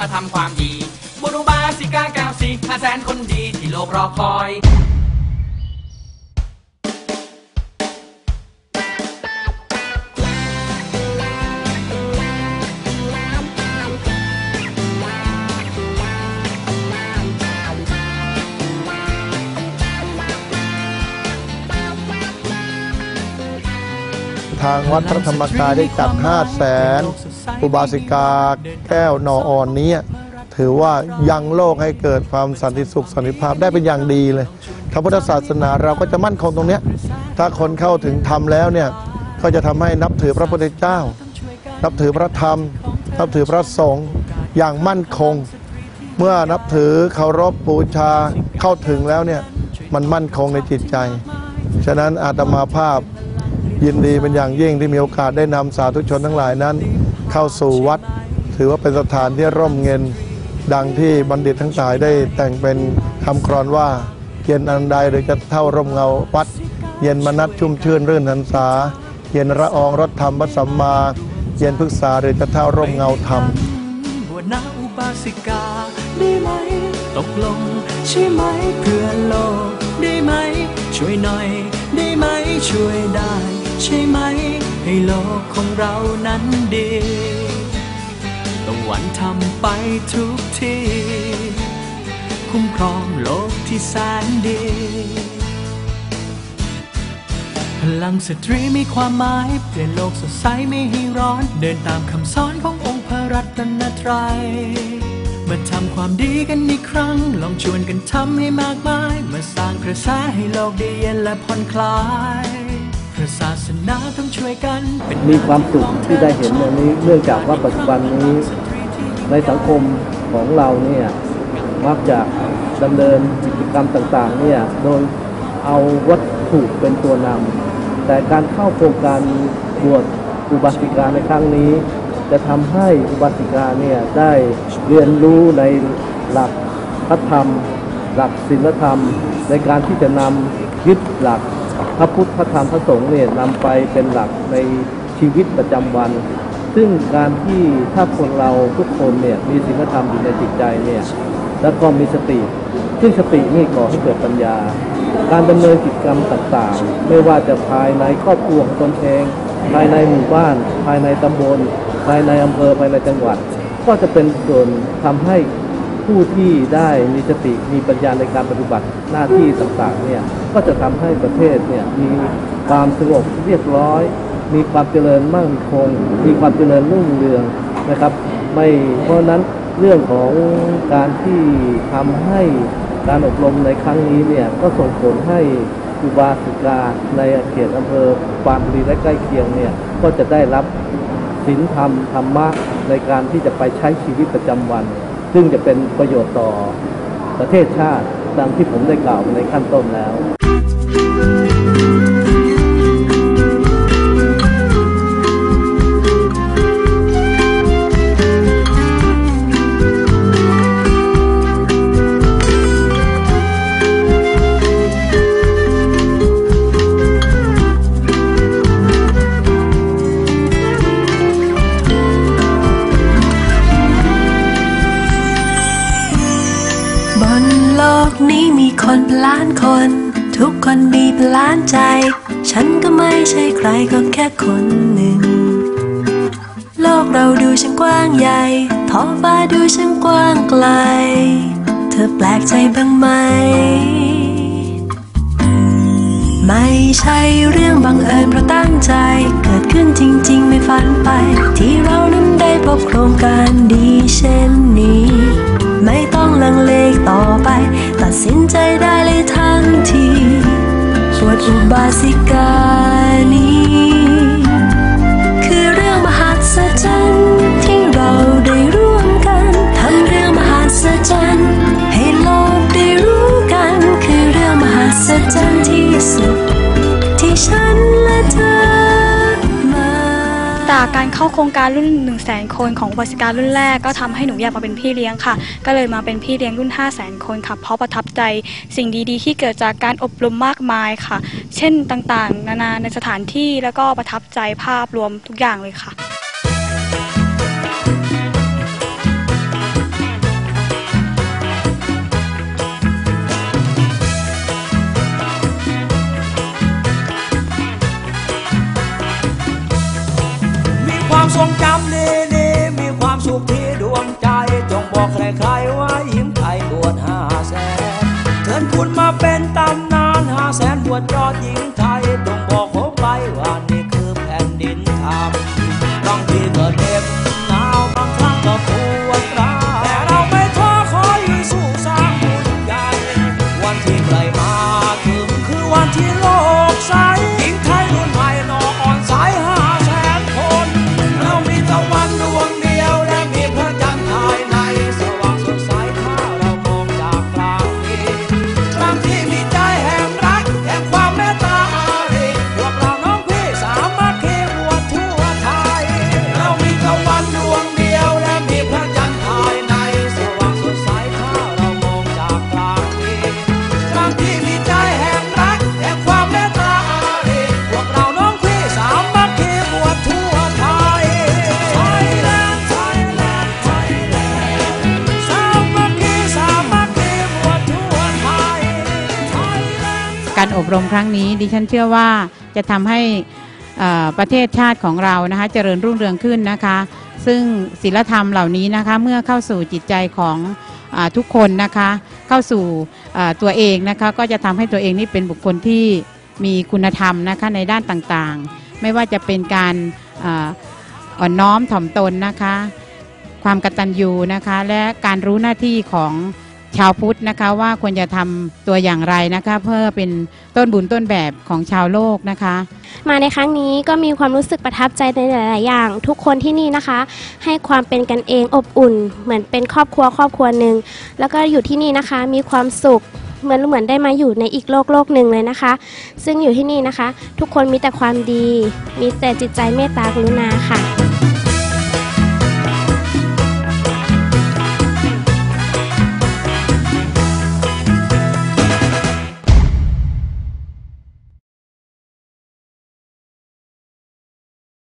มาทำความดีบุรุบาสิกาแก้าสี่ห้าแสนคนดีที่โลกรอคอย ทางวัดพระธรรมกายได้จัด5 0 0แสนอุบาสิกาแก้วนออ่อนนี้ถือว่ายังโลกให้เกิดความสันติสุขสันติภาพได้เป็นอย่างดีเลยพระพุทธศาสนาเราก็จะมั่นคงตรงนี้ถ้าคนเข้าถึงธรรมแล้วเนี่ยก็จะทำให้นับถือพระพุทธเจ้า นับถือพระธรรม นับถือพระสงฆ์อย่างมั่นคง เมื่อนับถือเคารพบูชาเข้าถึงแล้วเนี่ยมันมั่นคงในจิตใจ ฉะนั้นอาตมาภาพ ยินดีเป็นอย่างยิ่งที่มีโอกาสได้นำสาธุชนทั้งหลายนั้น เข้าสู่วัด ถือว่าเป็นสถานที่ร่มเงิน ดังที่บัณฑิตทั้งหลายได้แต่งเป็นคำกรอนว่าเย็นอันใดหรือจะเท่าร่มเงาวัด เย็นมนัดชุ่มชื่นรื่นหันษา เย็นระอองรถธรรมวัสัมมา เย็นพฤกษาหรือจะเท่าร่มเงาธรรมบวชนาอุบาสิกาได้ไหมตกลงใช่ไหมเพื่อโลกได้ไหม ช่วยหน่อยได้ไหมช่วยได้ ใช่ไหม ให้โลกของเรานั้นดีตะวันทำไปทุกที คุ้มครองโลกที่แสนดี พลังสตรีมีความหมาย เปลี่ยนโลกสดใสไม่ให้ร้อน เดินตามคำสอนขององค์พระรัตนตรัยมาทำความดีกันอีกครั้ง ลองชวนกันทำให้มากมาย มาสร้างกระแสให้โลกได้เย็นและผ่อนคลายพระสาต้ มีความสุขที่ได้เห็นอันนี้เนื่องจากว่าปัจจุบันนี้ในสังคมของเราเนี่ยมักจะดำเนินกิจกรรมต่างๆเนี่ยโดยเอาวัตถุเป็นตัวนำแต่การเข้าโครงการบวชอุบาสิกาในครั้งนี้ จะทำให้อุบาสิกาเนี่ยได้เรียนรู้ในหลักพระธรรม หลักศีลธรรม ในการที่จะนำยึดหลัก พระพุทธพระธรรมพระสงฆ์เนี่ยนำไปเป็นหลักในชีวิตประจำวัน ซึ่งการที่ถ้าคนเราทุกคนเนี่ยมีศีลธรรมอยู่ในจิตใจเนี่ยแล้วก็มีสติซึ่งสตินี่ก่อให้เกิดปัญญา การดำเนินกิจกรรมต่างๆ ไม่ว่าจะภายในครอบครัวของตนเอง ภายในหมู่บ้าน ภายในตำบล ภายในอำเภอภายในจังหวัด ก็จะเป็นส่วนทำให้ ผู้ที่ได้มีสติมีปัญญาในการปฏิบัติหน้าที่ต่างๆเนี่ยก็จะทำให้ประเทศเนี่ยมีความสงบเรียบร้อย มีความเจริญมั่นคง มีความเจริญรุ่งเรืองนะครับ ไม่เพราะนั้นเรื่องของการที่ทำให้การอบรมในครั้งนี้เนี่ยก็ส่งผลให้อุบาสิกาในเขตอำเภอปานบุรีและใกล้เคียงเนี่ยก็จะได้รับศีลธรรมธรรมะในการที่จะไปใช้ชีวิตประจำวัน ซึ่งจะเป็นประโยชน์ต่อประเทศชาติตามที่ผมได้กล่าวในขั้นต้นแล้ว นี้มีคนเป็นล้านคน ทุกคนมีเป็นล้านใจ ฉันก็ไม่ใช่ใครก็แค่คนหนึ่ง โลกเราดูช่างกว้างใหญ่ ท้องฟ้าดูช่างกว้างไกล เธอแปลกใจบ้างไหม ไม่ใช่เรื่องบังเอิญเพราะตั้งใจ เกิดขึ้นจริง ๆ ไม่ฝันไป ที่เรานั้นได้พบโครงการดีเช่นนี้ ไม่ต้องลังเลต่อไป ตัดสินใจได้เลยทันทีบทอุบาสิกานี้ คือเรื่องมหัศจรรย์ที่เราได้ร่วมกันทำเรื่องมหัศจรรย์ให้โลกได้รู้กัน คือเรื่องมหัศจรรย์ที่สุด จากการเข้าโครงการรุ่น 1 0 0 0 0แสนคนของอุบาสิการุ่นแรกก็ทำให้หนูอยากมาเป็นพี่เลี้ยงค่ะ ก็เลยมาเป็นพี่เลี้ยงรุ่น 5 0 0แสนคนค่ะ เพราะประทับใจสิ่งดีๆ ที่เกิดจากการอบรมมากมายค่ะ เช่นต่างๆ นานาในสถานที่แล้วก็ประทับใจภาพรวมทุกอย่างเลยค่ะ ทรงจำดีดีมีความสุขที่ดวงใจ จงบอกใครๆว่าหญิงไทยบวชห้าแสนเชิญคุณมาเป็นตำนานห้าแสนบวชยอดหญิง อบรมครั้งนี้ ดิฉันเชื่อว่าจะทำให้ประเทศชาติของเรานะคะเจริญรุ่งเรืองขึ้นนะคะ ซึ่งศีลธรรมเหล่านี้นะคะเมื่อเข้าสู่จิตใจของอทุกคนนะคะเข้าสู่ตัวเองนะคะก็จะทำให้ตัวเองนี่เป็นบุคคลที่มีคุณธรรมนะคะในด้านต่างๆ ไม่ว่าจะเป็นการอ่อนน้อมถ่อมตนนะคะ ความกตัญญูนะคะ และการรู้หน้าที่ของ ชาวพุทธนะคะว่าควรจะทำตัวอย่างไรนะคะ เพื่อเป็นต้นบุญต้นแบบของชาวโลกนะคะ มาในครั้งนี้ก็มีความรู้สึกประทับใจในหลาย ๆ อย่าง ทุกคนที่นี่นะคะ ให้ความเป็นกันเองอบอุ่น เหมือนเป็นครอบครัวครอบครัวหนึ่งแล้วก็อยู่ที่นี่นะคะ มีความสุขเหมือนเหมือนได้มาอยู่ในอีกโลกโลกหนึ่งเลยนะคะ ซึ่งอยู่ที่นี่นะคะ ทุกคนมีแต่ความดี มีแต่จิตใจเมตตากรุณาค่ะ